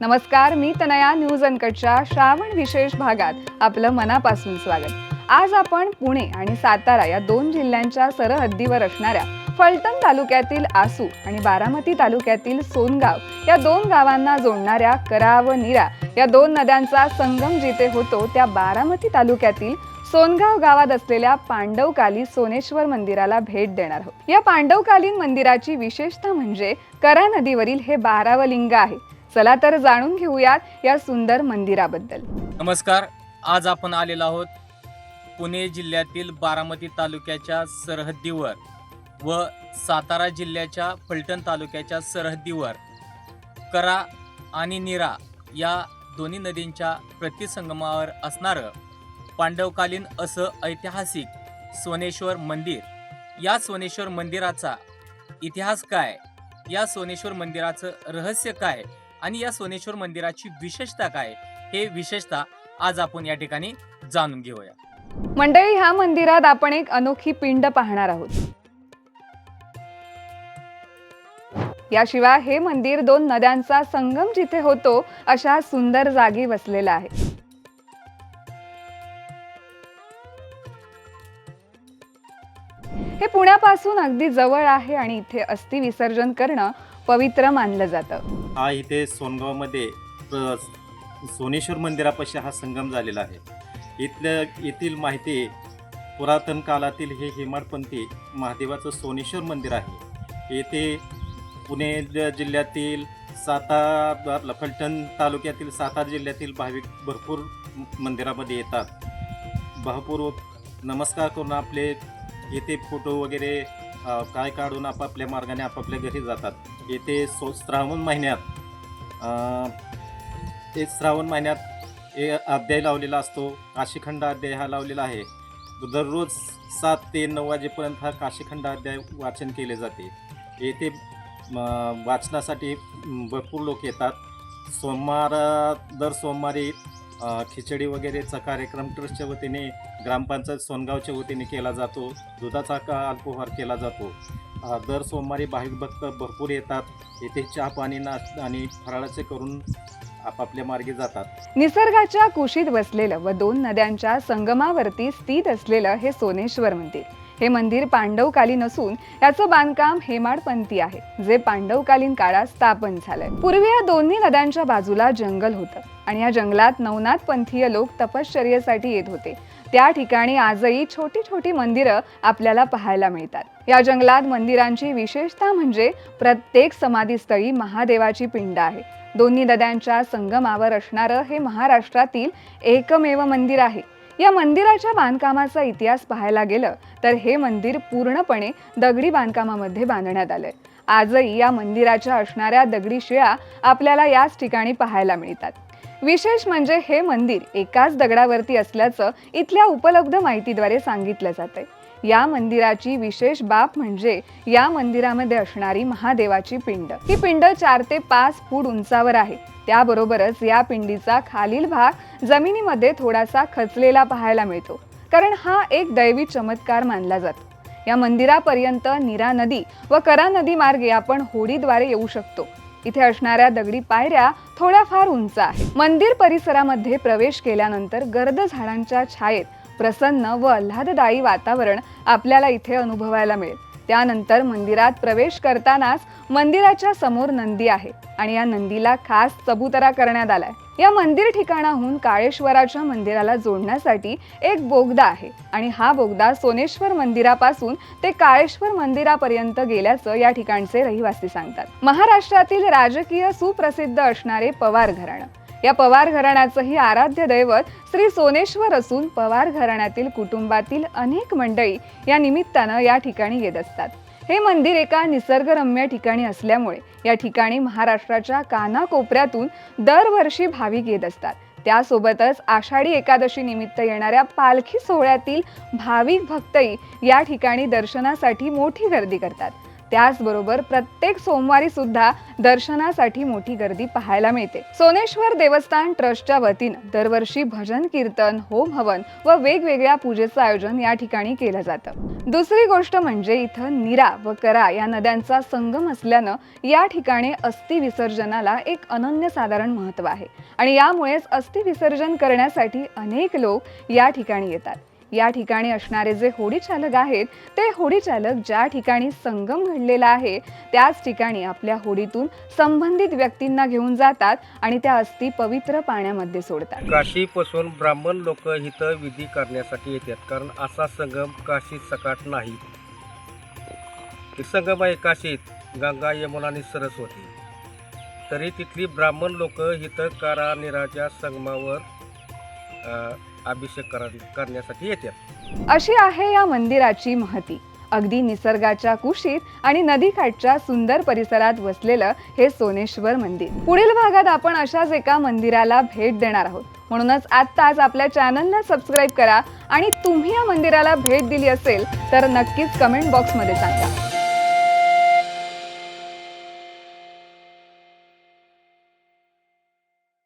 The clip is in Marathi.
नमस्कार मी तनया न्यूज अनकटच्या श्रावण विशेष भागात आपलं मनापासून स्वागत. आज आपण पुणे आणि सातारा या दोन जिल्ह्यांच्या सरहद्दीवर असणाऱ्या फलटण तालुक्यातील आसू आणि बारामती तालुक्यातील सोनगाव या दोन गावांना जोडणाऱ्या करा व नीरा या दोन नद्यांचा संगम जिथे होतो त्या बारामती तालुक्यातील सोनगाव गावात असलेल्या पांडवकाली सोनेश्वर मंदिराला भेट देणार आहोत. या पांडवकालीन मंदिराची विशेषता म्हणजे करा नदीवरील हे बारावं लिंग आहे. चला तर जाणून घेऊयात या सुंदर मंदिराबद्दल. नमस्कार आज आपण आलेलो आहोत पुणे जिल्ह्यातील बारामती तालुक्याच्या सरहद्दीवर व सातारा जिल्ह्याच्या फलटण तालुक्याच्या सरहद्दीवर करा आणि नीरा या दोन्ही नदींच्या प्रतिसंगमावर असणारं पांडवकालीन असं ऐतिहासिक सोनेश्वर मंदिर. या सोनेश्वर मंदिराचा इतिहास काय? या सोनेश्वर मंदिराचं रहस्य काय? आणि या सोनेश्वर मंदिराची विशेषता काय हे विशेषता आज आपण या ठिकाणी जाणून घेऊया. मंडळी ह्या मंदिरात आपण एक अनोखी पिंड पाहणार आहोत. याशिवाय हे मंदिर दोन नद्यांचा संगम जिथे होतो अशा सुंदर जागी वसलेलं आहे हे पुण्यापासून अगदी जवळ आहे आणि इथे अस्थि विसर्जन करणं पवित्र मानलं जातं. हा इथे सोनगावमध्ये सोनेश्वर मंदिरापाशी हा संगम झालेला आहे. इथल्या येथील माहिती पुरातन काळातील हे हेमाडपंथी महादेवाचं सोनेश्वर मंदिर आहे. येथे पुणे जिल्ह्यातील सातारा आपलं फलटण तालुक्यातील सातारा जिल्ह्यातील भाविक भरपूर मंदिरामध्ये येतात. भावपूर्वक नमस्कार करून आपले येथे फोटो वगैरे काय काढून आपापल्या मार्गाने आपापल्या घरी जातात. येथे सो श्रावण महिन्यात ते श्रावण महिन्यात हे अध्याय लावलेला असतो. काशीखंड अध्याय हा लावलेला आहे. दररोज सात ते नऊ वाजेपर्यंत हा काशीखंड अध्याय वाचन केले जाते. येथे वाचनासाठी भरपूर लोक येतात. सोमवार दर सोमवारी खिचडी वगैरेचा कार्यक्रम ट्रस्टच्या वतीने ग्रामपंचायत सोनगावच्या वतीने केला जातो. दुधाचा का अल्पोहार केला जातो. दर सोमवारी भाविक भक्त भरपूर येतात. येथे चहा पाणी नाश्ता आणि फराळाचे करून आपापल्या मार्गे जातात. निसर्गाच्या कुशीत बसलेलं व दोन नद्यांच्या संगमावरती स्थित असलेलं हे सोनेश्वर मंदिर. हे मंदिर पांडवकालीन असून याचं बांधकाम हेमाडपंथी आहे जे पांडवकालीन काळात स्थापन झालंय. पूर्वी या दोन्ही नद्यांच्या बाजूला जंगल होतं आणि या जंगलात नवनाथ पंथीय लोक तपश्चर्येसाठी येत होते. त्या ठिकाणी आजही छोटी छोटी मंदिरं आपल्याला पाहायला मिळतात. या जंगलात मंदिरांची विशेषता म्हणजे प्रत्येक समाधीस्थळी महादेवाची पिंड आहे. दोन्ही नद्यांच्या संगमावर असणारं हे महाराष्ट्रातील एकमेव मंदिर आहे. या मंदिराच्या बांधकामाचा इतिहास पाहायला गेलं तर हे मंदिर पूर्णपणे दगडी बांधकामामध्ये बांधण्यात आलंय. आजही या मंदिराच्या असणाऱ्या दगडी शिळा आपल्याला याच ठिकाणी पाहायला मिळतात. विशेष म्हणजे हे मंदिर एकाच दगडावरती असल्याचं इथल्या उपलब्ध माहितीद्वारे सांगितलं जातंय. या मंदिराची विशेष बाब म्हणजे या मंदिरामध्ये असणारी महादेवाची पिंड. ही पिंड चार ते पाच फूट उंचावर आहे. त्याबरोबरच या पिंडीचा खालील भाग जमिनीमध्ये थोडासा खचलेला पाहायला मिळतो. कारण हा एक दैवी चमत्कार मानला जातो. या मंदिरापर्यंत नीरा नदी व करा नदी मार्गे आपण होडीद्वारे येऊ शकतो. इथे असणाऱ्या दगडी पायऱ्या थोड्याफार उंच आहे मंदिर परिसरामध्ये प्रवेश केल्यानंतर गर्द झाडांच्या छायेत प्रसन्न व आल्हाददायी वातावरण आपल्याला इथे अनुभवायला मिळेल. त्यानंतर मंदिरात प्रवेश करतानाच मंदिराच्या समोर नंदी आहे आणि या नंदीला खास चबुतरा करण्यात आलाय. या मंदिर ठिकाणाहून काळेश्वराच्या मंदिराला जोडण्यासाठी एक बोगदा आहे आणि हा बोगदा सोनेश्वर मंदिरापासून ते काळेश्वर मंदिरापर्यंत गेल्याचं या ठिकाणचे रहिवासी सांगतात. महाराष्ट्रातील राजकीय सुप्रसिद्ध असणारे पवार घराणं. या पवार घराण्याचंही आराध्य दैवत श्री सोनेश्वर असून पवार घराण्यातील कुटुंबातील अनेक मंडळी या निमित्तानं या ठिकाणी येत असतात. हे मंदिर एका निसर्गरम्य ठिकाणी असल्यामुळे या ठिकाणी महाराष्ट्राच्या कानाकोपऱ्यातून दरवर्षी भाविक येत असतात. त्यासोबतच आषाढी एकादशी निमित्त येणाऱ्या पालखी सोहळ्यातील भाविक भक्तही या ठिकाणी दर्शनासाठी मोठी गर्दी करतात. त्याचबरोबर प्रत्येक सोमवारी सुद्धा दर्शनासाठी मोठी गर्दी पाहायला मिळते. सोनेश्वर देवस्थान ट्रस्टच्या वतीनं दरवर्षी भजन कीर्तन होम हवन व वेगवेगळ्या पूजेचं आयोजन या ठिकाणी केलं जातं. दुसरी गोष्ट म्हणजे इथं नीरा व करा या नद्यांचा संगम असल्यानं या ठिकाणी अस्थि विसर्जनाला एक अनन्यसाधारण महत्त्व आहे. आणि यामुळेच अस्थि विसर्जन करण्यासाठी अनेक लोक या ठिकाणी येतात. या ठिकाणी असणारे जे होडी चालक आहेत ते होडी चालक ज्या ठिकाणी संगम घडलेला आहे त्याच ठिकाणी आपल्या होडीतून संबंधित व्यक्तींना घेऊन जातात आणि त्या अस्थि पवित्र पाण्यामध्ये सोडतात. काशीपासून ब्राह्मण लोक इथं विधी करण्यासाठी येतात. कारण असा संगम काशीत सकाट नाही. संगम आहे काशीत. गंगा यमुना आणि सरस्वती. तरी तिथली ब्राह्मण लोक इथं कारा निराच्या संगमावर अभिषेक करण्यासाठी येतात अशी आहे या मंदिराची महती. अगदी निसर्गाच्या कुशीत आणि नदीकाठच्या सुंदर परिसरात वसलेलं हे सोनेश्वर मंदिर. पुढील भागात आपण अशाच एका मंदिराला भेट देणार आहोत. म्हणूनच आत्ताच आपल्या चॅनलला सबस्क्राईब करा आणि तुम्ही या मंदिराला भेट दिली असेल तर नक्कीच कमेंट बॉक्समध्ये सांगा.